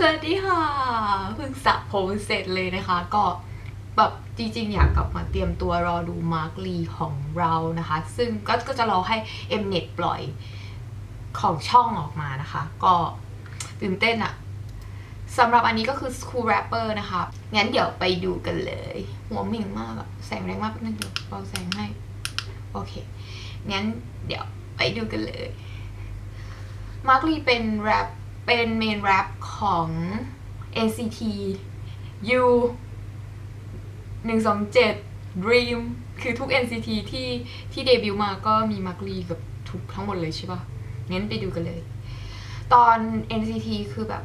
สวัสดีค่ะเพิ่งสระผมเสร็จเลยนะคะ ก็แบบจริงๆ อยากกลับมาเตรียมตัวรอดูมาร์คลีของเรานะคะ ซึ่งก็ก็จะรอให้ Mnet ปล่อยของช่องออกมานะคะ ก็ตื่นเต้นอะสำหรับอันนี้ก็คือ School Rapper นะคะ งั้นเดี๋ยวไปดูกันเลย หัวหมิ่งมากอะแสงแรงมากแป๊บนึงเดี๋ยวเบาแสงให้ โอเค งั้นเดี๋ยวไปดูกันเลยมาร์คลีเป็นแรป เป็นเมนแรปของ NCT U 127 Dream คือทุก NCT ที่ที่เดบิวต์มาก็มีมาร์คลีกับทุกทั้งหมดเลยใช่ปะงั้นไปดูกันเลย ตอน NCT คือแบบ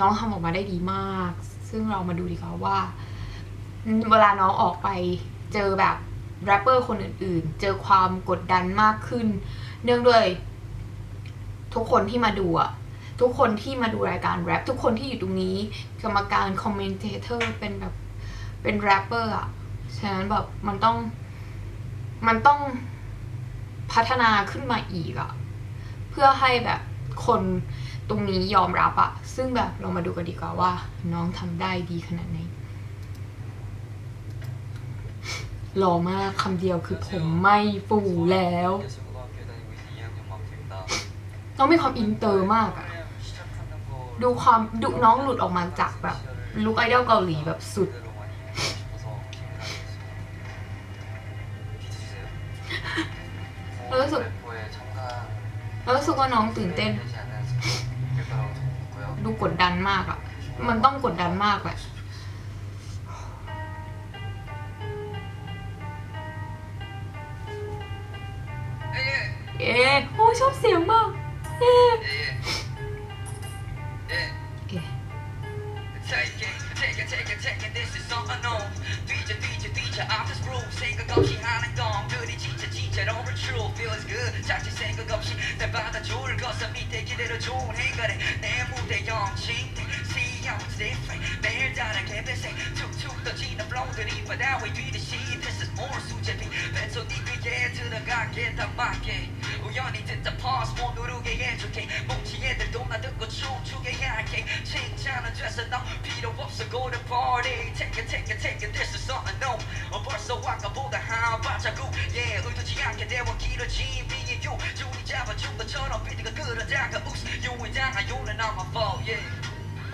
น้องทำออกมาได้ดีมาก ซึ่งเรามาดูดีกว่าว่า เวลาน้องออกไปเจอแบบแรปเปอร์คนอื่นๆ เจอความกดดันมากขึ้น เนื่องด้วยทุกคนที่มาดูอะ ทุกคนที่มาดูรายการแรปทุกคนที่อยู่ตรงนี้ กรรมการคอมเมนเทเตอร์เป็นแบบเป็นแรปเปอร์อะฉะนั้นแบบมันต้องมันต้องพัฒนาขึ้นมาอีกอะเพื่อให้แบบคนตรงนี้ยอมรับอะซึ่งแบบเรามาดูกันดีกว่าว่า น้องทำได้ดีขนาดไหนหล่อมากคำเดียวคือผมไม่ฟูแล้วน้องมีความอินเตอร์มากอะ ดูความดูน้องหลุดออกมาจากแบบลุคไอดอลเกาหลีแบบสุดรู้สึกแล้วรู้สึกว่าน้องตื่นเต้น ดูกดดันมากอะมันต้องกดดันมากแหละเอ๊โอ้ชอบเสียงมาก อ๊ะ Take it, take it, take it, take it, this is so unknown. 뒤져, 뒤져, 뒤져, after screw. 생각 없이 하는 건 그리 진짜, 진짜로 true. Feels good. 자칫 생각 없이 날 받아줄 것은 밑에 기대로 좋은 행간에 내 무대 영신. See how it's different. 매일 다르게 배세. 툭툭 떠지는 flow들이 바다 위 뒤듯이. This is more 수제비. 뱃속 네 귀에 들어가게 다 맞게. 우연히 듣다 pause 못 누르게 해줄게. 뭉치 애들도 나 듣고 춤추게 할게. 칭찬은 돼서 너 필요 없어 go to party. Take it, take it, take it. This is something new. 어, 벌써 아까보다 한 발자국. Yeah, 의도치 않게 대화 길어진 비유. 줄이 잡아준 것처럼 비트가 끌어다가 우스. 유에 당한 요는 not my fault. Yeah.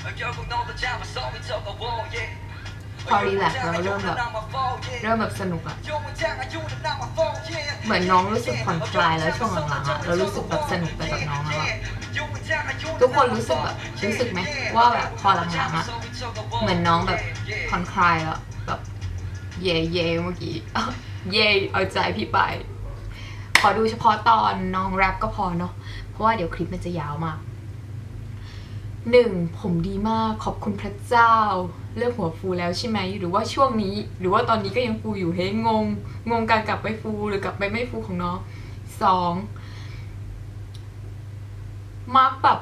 어, 결국 너도 잡았어 이 저거워. Yeah. พอรีแลกซ์แล้วเริ่มแบบ เริ่มแบบสนุกอะ เหมือนน้องรู้สึกผ่อนคลายแล้วช่วงหลังๆอะเรารู้สึกแบบสนุกไปกับน้องแล้วอะ ทุกคนรู้สึกแบบรู้สึกไหมว่าแบบพอหลังๆอะเหมือนน้องแบบผ่อนคลายแล้วแบบเย่เย่เมื่อกี้เย่เอาใจพี่ไปขอดูเฉพาะตอนน้องแรปก็พอเนาะเพราะว่าเดี๋ยวคลิปมันจะยาวมากหนึ่งผมดีมากขอบคุณพระเจ้า เรื่องหัวฟูแล้วใช่ไหมหรือว่าช่วงนี้ หรือว่าตอนนี้ก็ยังฟูอยู่เฮ้ยงง งงการกลับไปฟูหรือกลับไปไม่ฟูของน้องสอง มาร์กแบบ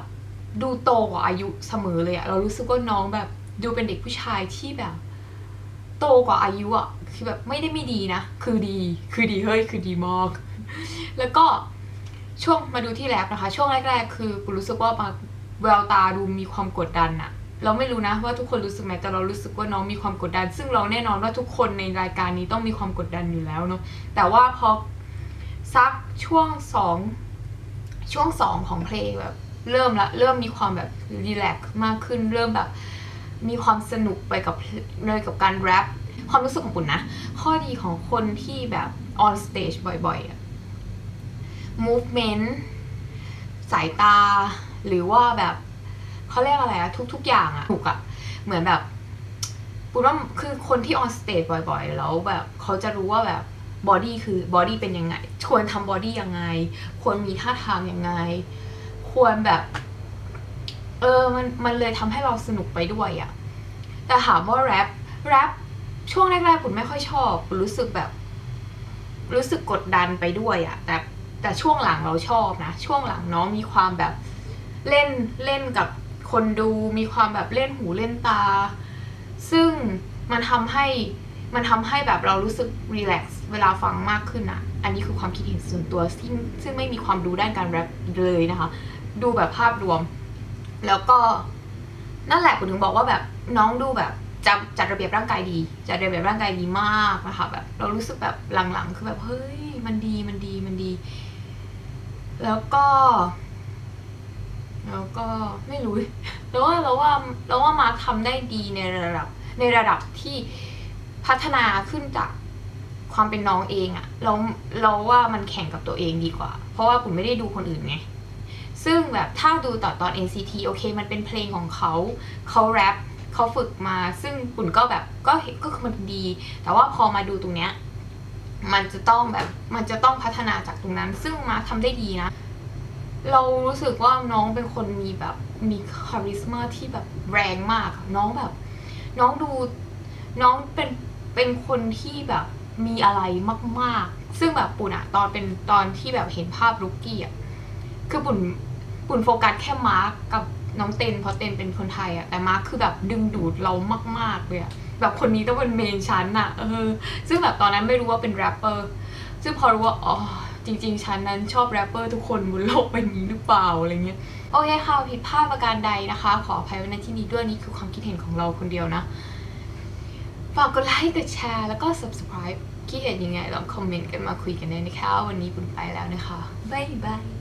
ดูโตกว่าอายุเสมอเลยอะเรารู้สึกว่าน้องแบบดูเป็นเด็กผู้ชายที่แบบ โตกว่าอายุอะคือแบบไม่ได้ไม่ดีนะ คือดี คือดีเฮ้ย คือดีมาก แล้วก็ช่วงมาดูที่แรปนะคะ ช่วงแรก ๆ คือกูรู้สึกว่ามาแววตาดูมีความกดดันอะเราไม่รู้นะว่าทุกคนรู้สึกไหมแต่เรารู้สึกว่าน้องมีความกดดัน ซึ่งเราแน่นอนว่าทุกคนในรายการนี้ต้องมีความกดดันอยู่แล้วเนาะแต่ว่าพอสักช่วงสอง ช่วงสองของเพลงแบบ เริ่มละเริ่มมีความแบบรีแลกซ์มากขึ้น เริ่มแบบ มีความสนุกไปกับเลยกับการแรปความรู้สึกของปุ่นนะ ข้อดีของคนที่แบบ on stage บ่อยๆอะ movement สายตา หรือว่าแบบเขาเรียกอะไรอะทุก ๆ อย่างอะถูกอะเหมือนแบบปุ่นว่าคือคนที่ on stage บ่อย ๆ แล้วแบบเขาจะรู้ว่าแบบ บอดี้คือบอดี้เป็นยังไง ควรทำบอดี้ยังไง ควรมีท่าทางยังไง ควรแบบ เออมันมันเลยทำให้เราสนุกไปด้วยอะแต่ถามว่าแรปแรปช่วงแรกๆผมไม่ค่อยชอบรู้สึกแบบ รู้สึกกดดันไปด้วยอะแต่แต่ช่วงหลังเราชอบนะ ช่วงหลังน้องมีความแบบเล่นเล่นกับคนดูมีความแบบเล่นหูเล่นตา ซึ่งมันทำให้ มันทำให้แบบเรารู้สึกรีแลกซ์เวลาฟังมากขึ้นอะอันนี้คือความคิดเห็นส่วนตัวซึ่งซึ่งไม่มีความรู้ด้านการแรปเลยนะคะ ดูแบบภาพรวม แล้วก็นั่นแหละผมถึงบอกว่าแบบน้องดูแบบจัดจัดระเบียบร่างกายดีจัดระเบียบร่างกายดีมากนะคะแบบเรารู้สึกแบบหลังๆ คือแบบเฮ้ยมันดีมันดีมันดี แล้วก็ แล้วก็ไม่รู้แล้วว่าเราว่าเราว่ามาร์คทำได้ดีในระดับในระดับที่ พัฒนาขึ้นจากความเป็นน้องเองอะเราเราว่ามันแข่งกับตัวเองดีกว่า เพราะว่าผมไม่ได้ดูคนอื่นไงซึ่งแบบถ้าดูต่อตอน NCT โอเค มันเป็นเพลงของเขาเขาแรปเขาฝึกมา ซึ่งปุ่นก็แบบก็เห็นก็คือมันดี แต่ว่าพอมาดูตรงเนี้ยมันจะต้องแบบมันจะต้องพัฒนาจากตรงนั้น ซึ่งมาทำได้ดีนะ เรารู้สึกว่าน้องเป็นคนมีแบบมีคาริสมาที่แบบแรงมาก น้องแบบ น้องดูน้องเป็น เป็นคนที่แบบมีอะไรมาก ๆ ซึ่งแบบปุ่นอะตอนเป็นตอนที่แบบเห็นภาพรุกกี้อะคือปุ่นปุ่นโฟกัสแค่มาร์กกับน้องเต็นเพราะเต็นเป็นคนไทยอะแต่มาร์คคือแบบดึงดูดเรามาก ๆเลยอะแบบคนนี้ต้องเป็นเมนชั้นอะเออ ซึ่งแบบตอนนั้นไม่รู้ว่าเป็นแรปเปอร์ซึ่งพอรู้ว่าอ๋อจริงๆฉันนั้นชอบแรปเปอร์ทุกคนบนโลกใบนี้หรือเปล่าอะไรเงี้ยโอเคค่ะผิดพลาดประการใดนะคะ ขออภัยไว้ในที่นี้ด้วยนี่คือความคิดเห็นของเราคนเดียวนะ ฝากกดไลค์ กดแชร์ แล้วก็ subscribe คิดเห็นยังไงลองคอมเมนต์กันมาคุยกันได้นะคะ วันนี้บุญไปแล้วนะคะ บ๊ายบาย